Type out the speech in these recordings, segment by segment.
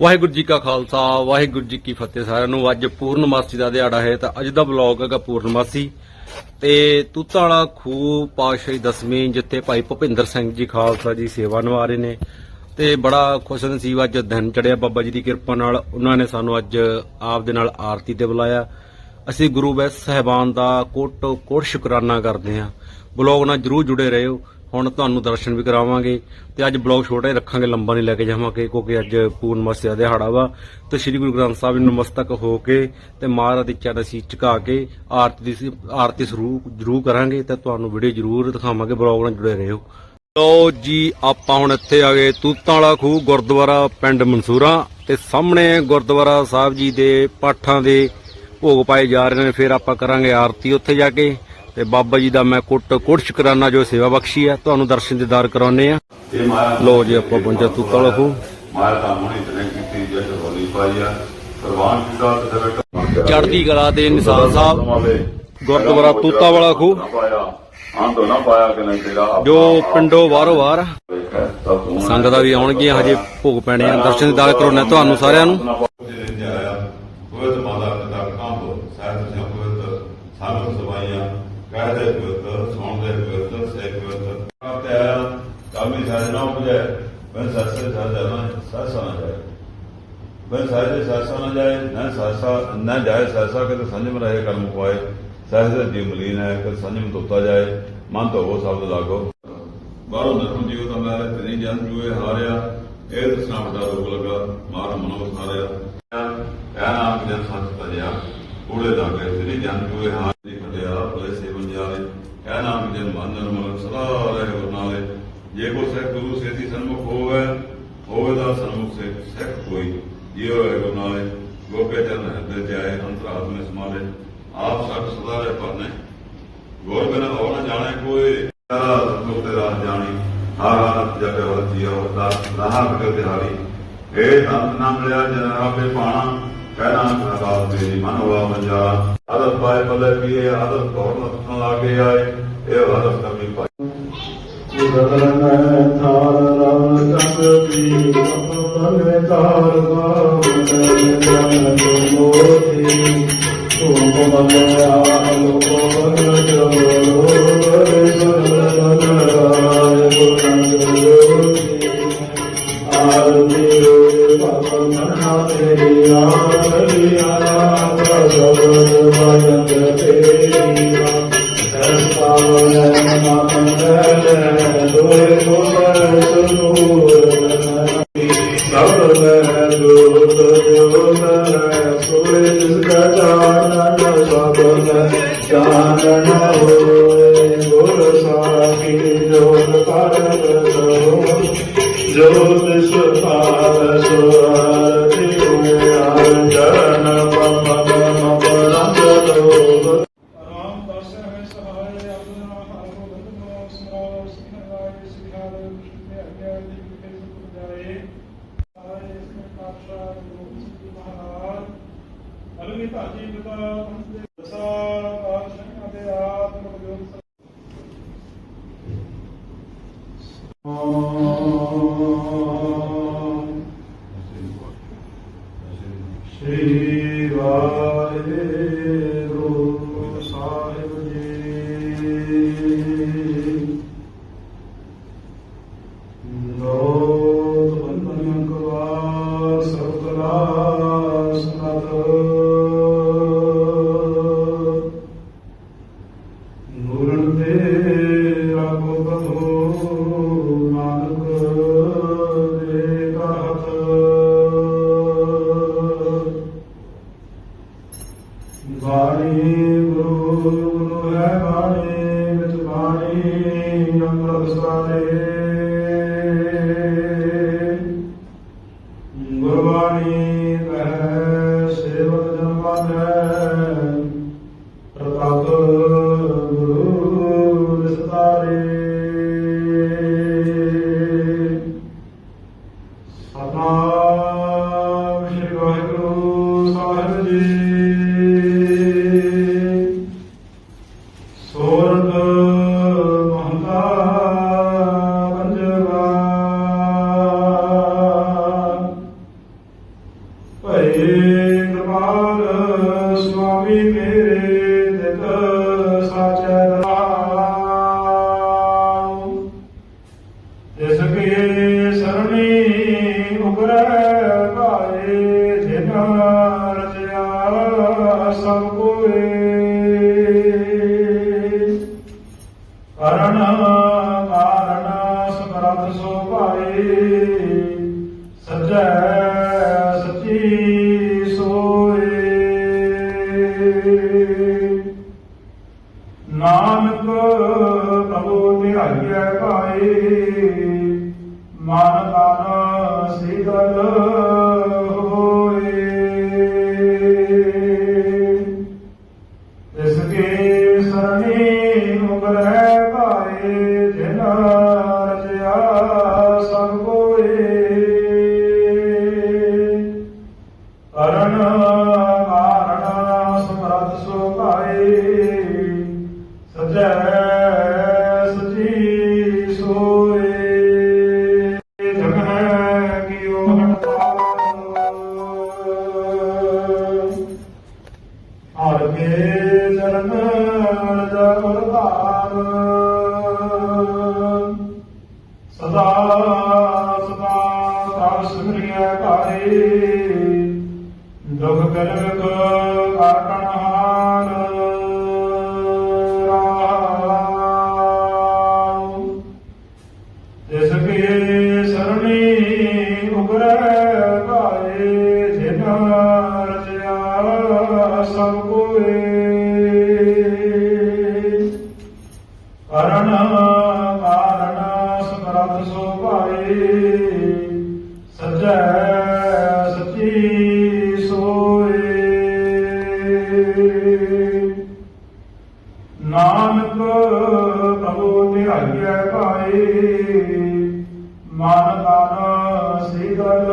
ਵਾਹਿਗੁਰੂ ਜੀ ਕਾ ਖਾਲਸਾ, ਵਾਹਿਗੁਰੂ ਜੀ ਕੀ ਫਤਿਹ। ਸਾਰਿਆਂ ਨੂੰ ਅੱਜ ਪੂਰਨਮਾਸੀ ਦਾ ਦਿਹਾੜਾ ਹੈ ਤਾਂ ਅੱਜ ਦਾ ਵਲੌਗ ਹੈਗਾ ਪੂਰਨਮਾਸੀ। ਤੇ ਤੂਤਾਲਾ ਖੂਹ ਪਾਤਸ਼ਾਹੀ ਦਸਵੀਂ, ਜਿੱਥੇ ਭਾਈ ਭੁਪਿੰਦਰ ਸਿੰਘ ਜੀ ਖਾਲਸਾ ਜੀ ਸੇਵਾ ਨਿਭਾ ਰਹੇ ਨੇ। ਤੇ ਬੜਾ ਖੁਸ਼ ਨਸੀਬ ਅੱਜ ਦਿਨ ਚੜਿਆ ਬਾਬਾ ਜੀ ਦੀ ਕਿਰਪਾ ਨਾਲ। ਉਹਨਾਂ ਨੇ ਸਾਨੂੰ ਅੱਜ ਆਪ ਦੇ ਨਾਲ ਆਰਤੀ ਤੇ ਬੁਲਾਇਆ। ਅਸੀਂ ਗੁਰੂ ਵੈਸ ਸਹਿਬਾਨ ਦਾ ਕੋਟ ਕੋਟ ਸ਼ੁਕਰਾਨਾ ਕਰਦੇ ਹਾਂ। ਬਲੌਗ ਨਾਲ ਜਰੂਰ ਜੁੜੇ ਰਹੋ। ਹੁਣ ਤੁਹਾਨੂੰ ਦਰਸ਼ਨ ਵੀ ਕਰਾਵਾਂਗੇ ਤੇ ਅੱਜ ਬਲੌਗ ਛੋਟਾ ਹੀ ਰੱਖਾਂਗੇ, ਲੰਬਾ ਨਹੀਂ ਲੈ ਕੇ ਜਾਵਾਂਗੇ, ਕਿਉਂਕਿ ਅੱਜ ਪੂਰਨਮਾਸੀ ਦਾ ਦਿਹਾੜਾ ਵਾ। ਤੇ ਸ੍ਰੀ ਗੁਰੂ ਗ੍ਰੰਥ ਸਾਹਿਬ ਨੂੰ ਨਮਸਤਕ ਹੋ ਕੇ ਤੇ ਮਹਾਰਾਜ ਦੀ ਚਰਨ ਅਸੀਂ ਝੁਕਾ ਕੇ ਆਰਤੀ ਦੀ ਆਰਤੀ ਸਰੂਪ ਜਰੂਰ ਕਰਾਂਗੇ ਤੇ ਤੁਹਾਨੂੰ ਵੀਡੀਓ ਜਰੂਰ ਦਿਖਾਵਾਂਗੇ, ਬਲੌਗ ਨਾਲ ਜੁੜੇ ਰਹੋ। ਲੋ ਜੀ, ਆਪਾਂ ਹੁਣ ਇੱਥੇ ਆ ਗਏ ਤੂਤਾਂ ਵਾਲਾ ਖੂਹ ਗੁਰਦੁਆਰਾ ਪਿੰਡ ਮਨਸੂਰਾ ਤੇ ਸਾਹਮਣੇ ਗੁਰਦੁਆਰਾ ਸਾਹਿਬ ਜੀ ਦੇ ਪਾਠਾਂ ਦੇ ਭੋਗ ਪਾਏ ਜਾ ਰਹੇ ਨੇ, ਫਿਰ ਆਪਾਂ ਕਰਾਂਗੇ ਆਰਤੀ ਉੱਥੇ ਜਾ ਕੇ। ਤੇ ਬਾਬਾ ਜੀ ਦਾ ਮੈਂ ਕੁੱਟ ਕੁੱਟ ਸ਼ੁਕਰਾਨਾ ਜੋ ਸੇਵਾ ਬਖਸ਼ੀ ਹੈ ਤੁਹਾਨੂੰ ਦਰਸ਼ਨ ਦੀਦਾਰ ਕਰਾਉਨੇ ਆ। ਲੋ ਜੀ, ਆਪਾਂ ਪਹੁੰਚੇ ਤੂਤਾਂ ਵਾਲਾ ਖੂਹ। ਮਾਇਆ ਤਾਂ ਹੁਣੀ ਤਨੇ ਕੀਤੀ ਜਿਸ ਹੋਲੀ ਪਾਈ ਆ ਪ੍ਰਵਾਨ ਕੀਤਾ ਤੇ ਬੇਟਾ ਚੜ੍ਹਦੀ ਕਲਾ ਦੇ ਨਿਸ਼ਾਨ ਸਾਹਿਬ, ਗੁਰਦੁਆਰਾ ਤੂਤਾਂ ਵਾਲਾ ਖੂਹ। ਜੋ ਪਿੰਡੋ ਵਾਰੋ ਵਾਰ ਸੰਗਤਾਂ ਵੀ ਆਉਣਗੀਆਂ, ਹਜੇ ਭੋਗ ਪੈਣੇ ਆ। ਦਰਸ਼ਨ ਦੀਦਾਰ ਕਰਾਉਣੇ ਆ ਤੁਹਾਨੂੰ ਸਾਰਿਆਂ ਨੂੰ। ਸਾਹਿਬ ਜੀ ਕੋਇਤ ਸਾਲਮ ਸਵਾਈਆਂ ਕਹਦੇ ਕੋਇਤ ਸੌਂਦੇ ਕੋਇਤ ਸੇ ਕੋਇਤ ਕਾਤੇ ਕਾਮੀ ਸਾਜਣਾ ਉਪਜੈ ਮੈਂ ਸਸੇ ਸਾਜਣਾ ਸਾਸਾ ਨਾ ਜਾਏ। ਮੈਂ ਸਾਜੇ ਸਾਸਾ ਨਾ ਜਾਏ, ਨਾ ਸਾਸਾ ਨਾ ਜਾਏ ਸਾਸਾ ਕਿ ਸੰਜਮ ਰਹੇ ਕਰਮ ਕੋਏ ਸਹਜ ਜੀ ਮਲੀਨ ਹੈ ਕਿ ਸੰਜਮ ਤੋਤਾ ਜਾਏ। ਮਨ ਤੋਂ ਉਹ ਸ਼ਬਦ ਲਾਗੋ। ਬਾਹਰੋਂ ਨਰਮ ਜੀਵ ਤਾਂ ਮੈਂ ਤੇਰੀ ਜਨ ਜੂਏ ਹਾਰਿਆ। ਇਹ ਦਸਣਾ ਵੱਡਾ ਰੋਗ ਲਗਾ, ਮਾਰ ਮਨੋ ਸਾਰਿਆ ਇਹ ਨਾਮ ਜਨ ਸੱਚ ਤਜਿਆ ਕੂੜੇ ਦਾ ਕੇ ਤੇਰੀ ਜਨ ਜੂਏ ਹਾਰ ਦੀ ਖਟਿਆ ਭਲੇ ਸੇਵਨ ਜਾਲੇ ਇਹ ਨਾਮ ਜਨ ਮਨ ਸਦਾ ਰਹੇ ਵਰਨਾਲੇ ਜੇ ਕੋ ਸਿੱਖ ਗੁਰੂ ਸੇਤੀ ਸਨਮੁਖ ਹੋਵੇ ਹੋਵੇ ਦਾ ਸਨਮੁਖ ਸੇ ਸਿੱਖ ਕੋਈ। ਜਿਉ ਹੈ ਗੁਰਨਾਲੇ ਗੋਪੇ ਜਨ ਹਿਰਦੇ ਜਾਏ ਅੰਤਰਾਤਮੇ ਸਮਾਲੇ ਆਪ ਸਤ ਸਦਾ ਰਹੇ ਪਰਨੇ। ਗੋਰ ਬਿਨ ਹੋ ਨਾ ਜਾਣੇ ਕੋਈ। ਸੰਤੋਖ ਤੇ ਰਾਹ ਜਾਣੀ। ਹਰ ਹਰ ਜਪੇ ਵਰ ਜੀਵ ਵਰਤਾ ਰਹਾ ਕਟੇ ਇਹ ਤੰਤ ਨਾ ਮਿਲਿਆ ਜਨ ਪਾਣਾ। ਕਹਿਣਾ ਖਰਾਬ ਤੇਰੀ ਮਨ ਹੋਆ ਮੰਜਾ, ਆਦਤ ਪਾਏ ਪਲੇ ਪੀਏ, ਆਦਤ ਕੋਰ ਮੱਥਾਂ ਲਾਗੇ ਆਏ, ਇਹ ਆਦਤ ਕਮੀ ਪਾਈ। ਗਗਨ ਥਾਰ ਰਵ ਚੰਦ ਦੀ ਪਵਨ ਤਾਰ ਬਾਵਨ ਜਨ ਮੋਤੀ ਤੁਮ ਬਲਿਆ ਲੋਕੋ Lord, Lord, Lord. Waheguru Amen. amém. ਦੁਖ ਕਰਮ ਕੋ ਆਪਣਾ ਭਾਏ। ਮਨ ਤਨ ਸਿਗਲ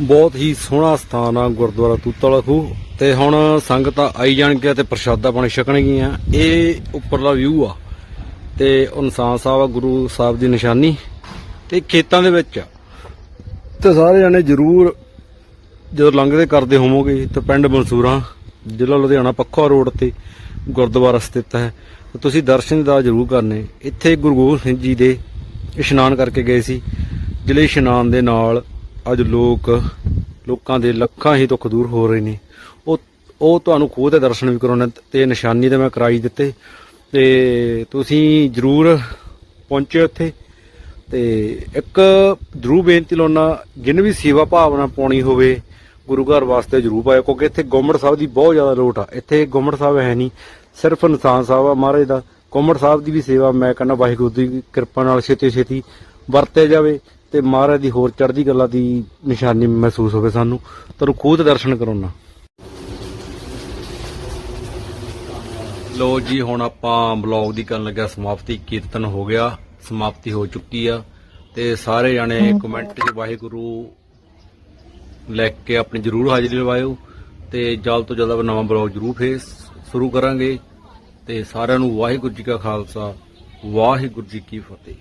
ਬਹੁਤ ਹੀ ਸੋਹਣਾ ਸਥਾਨ ਆ ਗੁਰਦੁਆਰਾ ਤੂਤਾ ਵਾਲਾ ਖੂਹ। ਤੇ ਹੁਣ ਸੰਗਤਾਂ ਆਈ ਜਾਣਗੀਆਂ ਤੇ ਪ੍ਰਸ਼ਾਦਾ ਪਾਣੀ ਛਕਣਗੀਆਂ। ਇਹ ਉੱਪਰਲਾ ਵਿਊ ਆ। ਤੇ ਇਨਸਾਨ ਸਾਹਿਬ ਆ, ਗੁਰੂ ਸਾਹਿਬ ਦੀ ਨਿਸ਼ਾਨੀ। ਤੇ ਖੇਤਾਂ ਦੇ ਵਿੱਚ ਆ। ਤੇ ਸਾਰੇ ਜਣੇ ਜ਼ਰੂਰ ਜਦੋਂ ਲੰਘਦੇ ਕਰਦੇ ਹੋਵੋਗੇ ਤਾਂ ਪਿੰਡ ਮਨਸੂਰਾ, ਜ਼ਿਲ੍ਹਾ ਲੁਧਿਆਣਾ ਪੱਖਾ ਰੋਡ ਤੇ ਗੁਰਦੁਆਰਾ ਸਥਿਤ ਹੈ। ਤੁਸੀਂ ਦਰਸ਼ਨ ਦਾ ਜ਼ਰੂਰ ਕਰਨੇ। ਇੱਥੇ ਗੁਰੂ ਗੋਬਿੰਦ ਸਿੰਘ ਜੀ ਦੇ ਇਸ਼ਨਾਨ ਕਰਕੇ ਗਏ ਸੀ। ਜਿਹੜੇ ਇਸ਼ਨਾਨ ਦੇ ਨਾਲ ਅੱਜ ਲੋਕ, ਲੋਕਾਂ ਦੇ ਲੱਖਾਂ ਹੀ ਦੁੱਖ ਦੂਰ ਹੋ ਰਹੇ ਨੇ। ਉਹ ਉਹ ਤੁਹਾਨੂੰ ਖੋਹ ਦੇ ਦਰਸ਼ਨ ਵੀ ਕਰਾਉਣੇ ਤੇ ਨਿਸ਼ਾਨੀ ਤੇ ਮੈਂ ਕਰਾਈ ਦਿੱਤੇ। ਤੇ ਤੁਸੀਂ ਜ਼ਰੂਰ ਪਹੁੰਚੇ ਉੱਥੇ ਤੇ ਇੱਕ ਜ਼ਰੂਰ ਬੇਨਤੀ ਲਾਉਣਾ ਜਿਨ ਵੀ ਸੇਵਾ ਭਾਵਨਾ ਪਾਉਣੀ ਹੋਵੇ, ਗੁਰੂ ਘਰ ਵਾਸਤੇ ਜ਼ਰੂਰ ਪਾਇਓ, ਕਿਉਂਕਿ ਇੱਥੇ ਗੋਮੜ ਸਾਹਿਬ ਦੀ ਬਹੁਤ ਜ਼ਿਆਦਾ ਲੋਟ ਆ। ਇੱਥੇ ਗੁੰਮੜ ਸਾਹਿਬ ਹੈ ਨਹੀਂ, ਸਿਰਫ ਨਿਸ਼ਾਨ ਸਾਹਿਬ ਆ ਮਹਾਰਾਜ ਦਾ। ਗੁੰਮੜ ਸਾਹਿਬ ਦੀ ਵੀ ਸੇਵਾ ਮੈਂ ਕਹਿੰਦਾ ਵਾਹਿਗੁਰੂ ਦੀ ਕਿਰਪਾ ਨਾਲ ਛੇਤੀ ਛੇਤੀ ਵਰਤੇ ਜਾਵੇ। ਤੇ ਮਹਾਰਾਜ ਦੀ ਹੋਰ ਚੜ੍ਹਦੀ ਕਲਾ ਦੀ ਨਿਸ਼ਾਨੀ ਮਹਿਸੂਸ ਹੋਵੇ ਸਾਨੂੰ ਤੁਹਾਨੂੰ ਖੁਦ ਦਰਸ਼ਨ ਕਰਾਉਣਾ ਲੋ ਜੀ ਹੁਣ ਆਪਾਂ ਬਲੌਗ ਦੀ ਕਰਨ ਲੱਗਿਆ ਸਮਾਪਤੀ ਕੀਰਤਨ ਹੋ ਗਿਆ ਸਮਾਪਤੀ ਹੋ ਚੁੱਕੀ ਆ। ਤੇ ਸਾਰੇ ਜਾਣੇ ਕਮੈਂਟ 'ਚ ਵਾਹਿਗੁਰੂ ਲੈ ਕੇ ਆਪਣੀ ਜ਼ਰੂਰ ਹਾਜ਼ਰੀ ਲਵਾਇਓ ਤੇ ਜਲਦ ਤੋਂ ਜਲਦ ਨਵਾਂ ਬਲੌਗ ਜ਼ਰੂਰ ਫੇਸ ਸ਼ੁਰੂ ਕਰਾਂਗੇ। ਤੇ ਸਾਰਿਆਂ ਨੂੰ ਵਾਹਿਗੁਰੂ ਜੀ ਕਾ ਖਾਲਸਾ ਵਾਹਿਗੁਰੂ ਜੀ ਕੀ ਫਤਿਹ।